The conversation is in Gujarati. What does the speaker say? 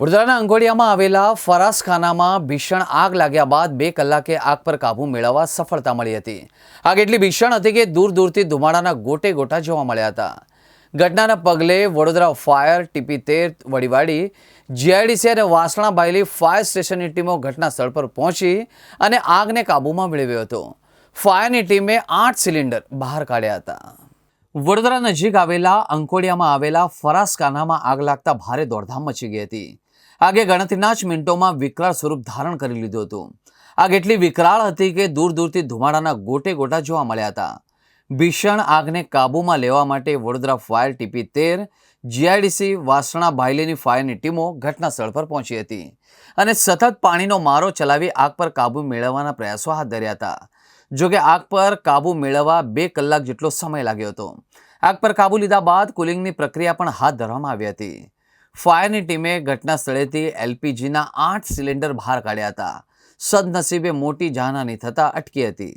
વડોદરાના અંગોડિયામાં આવેલા ફરાસખાનામાં ભીષણ આગ લાગ્યા બાદ બે કલાકે આગ પર કાબૂ મેળવવા સફળતા મળી હતી. આગ એટલી ભીષણ હતી કે દૂર દૂરથી ધુમાડાના ગોટે ગોટા જોવા મળ્યા હતા. ઘટનાના પગલે વડોદરા ફાયર, ટીપી તેર, વડીવાડી, જીઆઈડીસી અને વાસણા બાયલી ફાયર સ્ટેશનની ટીમો ઘટના સ્થળ પર પહોંચી અને આગને કાબૂમાં મેળવ્યો હતો. ફાયરની ટીમે આઠ સિલિન્ડર બહાર કાઢ્યા હતા. વડોદરા નજીક આવેલા અંકોડિયામાં આવેલા ફરાસખાનામાં આગ લાગતા ભારે દોડધામ મચી ગઈ હતી. આગે ગણતરીના જ મિનિટોમાં વિકરાળ સ્વરૂપ ધારણ કરી લીધું હતું. આગ એટલી વિકરાળ હતી કે દૂર દૂરથી ધુમાડાના ગોટે ગોટા જોવા મળ્યા હતા. ભીષણ આગને કાબૂમાં લેવા માટે વડોદરા ફાયર ટીપી તેર, જીઆઈડીસી વાસણા ભાઈલીની ફાયરની ટીમો ઘટના સ્થળ પર પહોંચી હતી અને સતત પાણીનો મારો ચલાવી આગ પર કાબૂ મેળવવાના પ્રયાસો હાથ ધર્યા હતા. જો કે આગ પર કાબૂ મેળવવા બે કલાક જેટલો સમય લાગ્યો હતો. આગ પર કાબૂ લીધા બાદ કુલિંગની પ્રક્રિયા પણ હાથ ધરવામાં આવી હતી. ફાયરની ટીમે ઘટના સ્થળેથી એલપીજીના આઠ સિલિન્ડર બહાર કાઢ્યા હતા. સદનસીબે મોટી જાનહાની થતાં અટકી હતી.